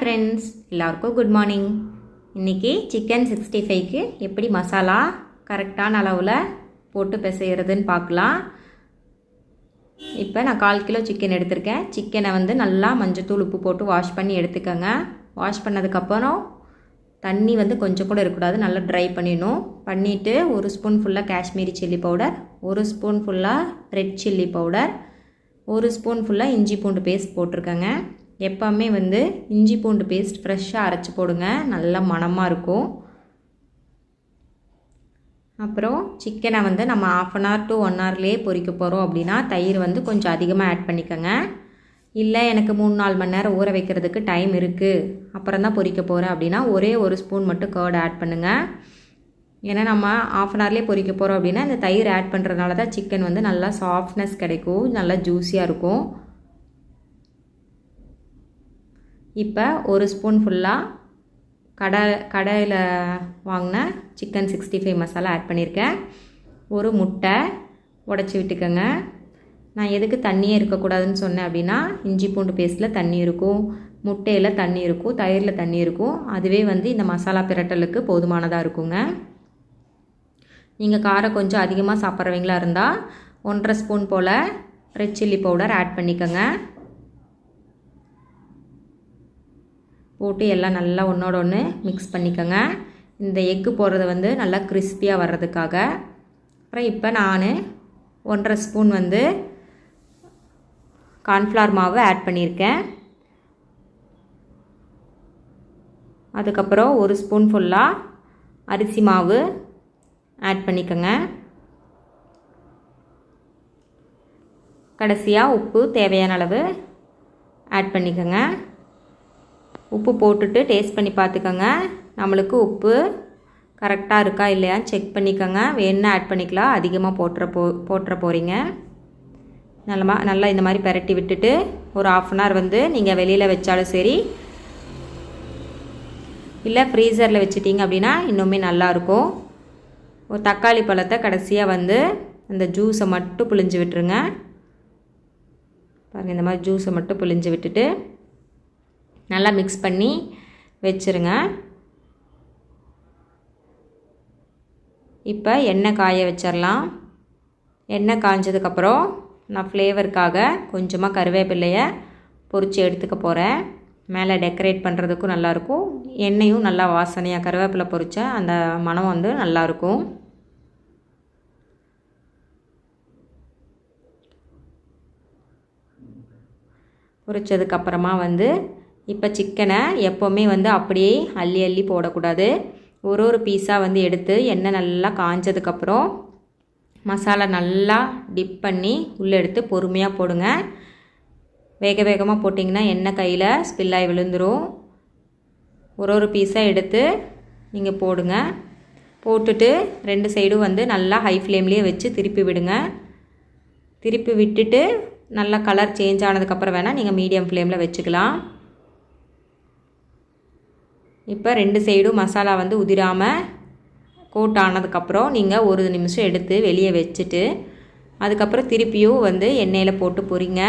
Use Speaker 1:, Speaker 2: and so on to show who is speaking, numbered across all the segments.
Speaker 1: Friends எல்லாருக்கும் good morning இன்றைக்கி chicken sixty ஃபைவ்க்கு எப்படி மசாலா கரெக்டான அளவில் போட்டு பிசைகிறதுன்னு பார்க்கலாம். இப்போ நான் கால் கிலோ சிக்கன் எடுத்திருக்கேன். சிக்கனை வந்து நல்லா மஞ்சத்தூள் உப்பு போட்டு வாஷ் பண்ணி எடுத்துக்கோங்க. வாஷ் பண்ணதுக்கப்புறம் தண்ணி வந்து கொஞ்சம் கூட இருக்கக்கூடாது. நல்லா ட்ரை பண்ணிடணும். பண்ணிவிட்டு ஒரு ஸ்பூன் ஃபுல்லாக காஷ்மீரி சில்லி பவுடர் ஒரு ஸ்பூன் ஃபுல்லாக ரெட் சில்லி பவுடர் ஒரு ஸ்பூன் ஃபுல்லாக இஞ்சி பூண்டு பேஸ்ட் போட்டிருக்கேங்க. எப்போவுமே வந்து இஞ்சி பூண்டு பேஸ்ட் ஃப்ரெஷ்ஷாக அரைச்சி போடுங்க. நல்லா மணமாக இருக்கும். அப்புறம் சிக்கனை வந்து நம்ம half an hour to one ஹவர்லேயே பொறிக்க போகிறோம் அப்படின்னா தயிர் வந்து கொஞ்சம் அதிகமாக ஆட் பண்ணிக்கோங்க. இல்லை எனக்கு மூணு நாலு மணி நேரம் ஊற வைக்கிறதுக்கு டைம் இருக்குது அப்புறம் தான் பொறிக்க போகிறேன் அப்படின்னா ஒரே ஒரு ஸ்பூன் மட்டும் கேர்டு ஆட் பண்ணுங்கள் ஏன்னா நம்ம ஆஃப் அன் ஹவர்லேயே பொறிக்க போகிறோம் அப்படின்னா இந்த தயிர் ஆட் பண்ணுறதுனால தான் சிக்கன் வந்து நல்லா சாஃப்ட்னஸ் கிடைக்கும். நல்லா ஜூஸியாக இருக்கும். இப்போ ஒரு ஸ்பூன் ஃபுல்லாக கடை கடையில் வாங்கின chicken sixty five masala add பண்ணியிருக்கேன் ஒரு முட்டை உடச்சி விட்டுக்கோங்க. நான் எதுக்கு தண்ணியே இருக்கக்கூடாதுன்னு சொன்னேன் அப்படின்னா இஞ்சி பூண்டு பேஸ்ட்டில் தண்ணி இருக்கும் முட்டையில் தண்ணி இருக்கும் தயிரில் தண்ணி இருக்கும். அதுவே வந்து இந்த மசாலா பிரட்டலுக்கு போதுமானதாக இருக்குங்க. நீங்கள் காரம் கொஞ்சம் அதிகமாக சாப்பிட்றவங்களா இருந்தால் ஒன்றரை ஸ்பூன் போல் ரெட் சில்லி பவுடர் ஆட் பண்ணிக்கோங்க. போட்டு எல்லாம் நல்லா ஒன்றோட ஒன்று மிக்ஸ் பண்ணிக்கோங்க. இந்த எக்கு போடுறது வந்து நல்லா கிறிஸ்பியாக வர்றதுக்காக. அப்புறம் இப்போ நான் ஒன்றரை ஸ்பூன் வந்து கார்ன்ஃப்ளவர் மாவு ஆட் பண்ணியிருக்கேன் அதுக்கப்புறம் ஒரு ஸ்பூன் ஃபுல்லாக அரிசி மாவு ஆட் பண்ணிக்கோங்க. கடைசியாக உப்பு தேவையான அளவு ஆட் பண்ணிக்கோங்க. உப்பு போட்டுட்டு டேஸ்ட் பண்ணி பார்த்துக்கோங்க. நம்மளுக்கு உப்பு கரெக்டாக இருக்கா இல்லையான்னு செக் பண்ணிக்கோங்க. வேணும்னா ஆட் பண்ணிக்கலாம். அதிகமாக போட்டுற போ போட்டுற போகிறீங்க நல்லமா நல்லா இந்த மாதிரி பெரட்டி விட்டுட்டு ஒரு ஆஃப் அன் ஹவர் வந்து நீங்கள் வெளியில் வச்சாலும் சரி இல்லை ஃப்ரீசரில் வச்சிட்டிங்க அப்படின்னா இன்னுமே நல்லாயிருக்கும் ஒரு தக்காளி பழத்தை கடைசியாக வந்து அந்த ஜூஸை மட்டும் புழிஞ்சு விட்டுருங்க. பாருங்கள் இந்த மாதிரி ஜூஸை மட்டும் புழிஞ்சு விட்டுட்டு நல்லா மிக்ஸ் பண்ணி வச்சுருங்க. இப்போ எண்ணெய் காய வச்சிடலாம் எண்ணெய் காய்ஞ்சதுக்கப்புறம் நான் ஃப்ளேவருக்காக கொஞ்சமாக கருவேப்பிலையை பொரித்து எடுத்துக்க போகிறேன் மேலே டெக்கரேட் பண்ணுறதுக்கும் நல்லாயிருக்கும் எண்ணெயும் நல்லா வாசனையாக கருவேப்பிலை பொரித்தா அந்த மனம் வந்து நல்லாயிருக்கும் பொரிச்சதுக்கப்புறமா வந்து இப்போ சிக்கனை எப்போவுமே வந்து அப்படியே அள்ளி அள்ளி போடக்கூடாது. ஒரு ஒரு பீஸாக வந்து எடுத்து எண்ணெய் நல்லா காஞ்சதுக்கப்புறம் மசாலா நல்லா டிப் பண்ணி உள்ளே எடுத்து பொறுமையாக போடுங்க. வேக வேகமாக போட்டிங்கன்னா எண்ணெய் கையில் ஸ்பில்லாகி விழுந்துடும் ஒரு ஒரு பீஸாக எடுத்து நீங்கள் போடுங்க. போட்டுட்டு ரெண்டு சைடும் வந்து நல்லா ஹை ஃப்ளேம்லேயே வச்சு திருப்பி விடுங்க. திருப்பி விட்டுட்டு நல்லா கலர் சேஞ்ச் ஆனதுக்கப்புறம் வேணால் நீங்கள் மீடியம் ஃப்ளேமில் வச்சுக்கலாம். இப்போ ரெண்டு சைடும் மசாலா வந்து உதிராமல் கோட் ஆனதுக்கப்புறம் நீங்கள் ஒரு நிமிஷம் எடுத்து வெளியே வச்சுட்டு அதுக்கப்புறம் திருப்பியும் வந்து எண்ணெயில் போட்டு பொறிங்க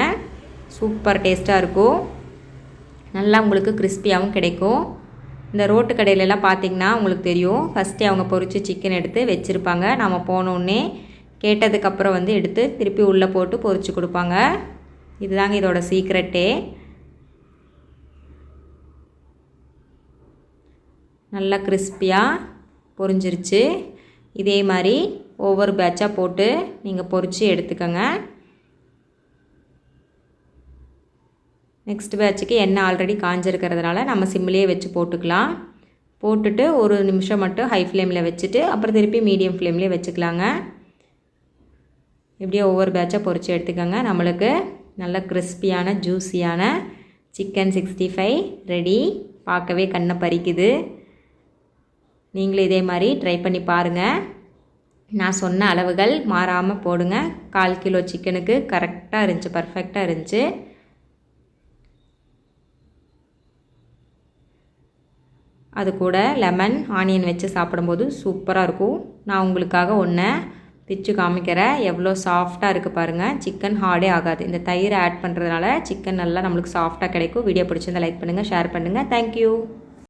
Speaker 1: சூப்பர் டேஸ்ட்டாக இருக்கும். நல்லா உங்களுக்கு கிறிஸ்பியாகவும் கிடைக்கும். இந்த ரோட்டு கடையிலலாம் பார்த்திங்கன்னா உங்களுக்கு தெரியும். ஃபஸ்ட்டே அவங்க பொரித்து சிக்கன் எடுத்து வச்சுருப்பாங்க. நம்ம போனோடனே கேட்டதுக்கப்புறம் வந்து எடுத்து திருப்பி உள்ளே போட்டு பொரித்து கொடுப்பாங்க. இதுதாங்க இதோட சீக்ரெட்டே நல்லா கிறிஸ்பியாக பொரிஞ்சிருச்சு. இதே மாதிரி ஒவ்வொரு பேட்சாக போட்டு நீங்கள் பொரித்து எடுத்துக்கோங்க. நெக்ஸ்ட் பேட்சுக்கு எண்ணெய் ஆல்ரெடி காஞ்சிருக்கிறதுனால நம்ம சிம்லேயே வச்சு போட்டுக்கலாம். போட்டுட்டு ஒரு நிமிஷம் மட்டும் ஹை ஃப்ளேமில் வச்சுட்டு அப்புறம் திருப்பி மீடியம் ஃப்ளேம்லேயே வச்சுக்கலாங்க. இப்படியே ஒவ்வொரு பேட்சாக பொறிச்சு எடுத்துக்கோங்க. நம்மளுக்கு நல்ல கிறிஸ்பியான ஜூஸியான சிக்கன் சிக்ஸ்டி ஃபைவ் ரெடி பார்க்கவே கண்ணை பறிக்குது. நீங்களும் இதே மாதிரி ட்ரை பண்ணி பாருங்கள் நான் சொன்ன அளவுகள் மாறாமல் போடுங்க. கால் கிலோ சிக்கனுக்கு கரெக்டாக இருந்துச்சு பர்ஃபெக்டாக இருந்துச்சு. அது கூட லெமன் ஆனியன் வச்சு சாப்பிடும்போது சூப்பராக இருக்கும். நான் உங்களுக்காக ஒன்றை பிச்சு காமிக்கிறேன். எவ்வளோ சாஃப்டாக இருக்குது பாருங்கள் சிக்கன் ஹார்டே ஆகாது. இந்த தயிர் ஆட் பண்ணுறதுனால சிக்கன் நல்லா நம்மளுக்கு சாஃப்டாக கிடைக்கும். வீடியோ பிடிச்சிருந்தால் லைக் பண்ணுங்கள் ஷேர் பண்ணுங்கள் தேங்க்யூ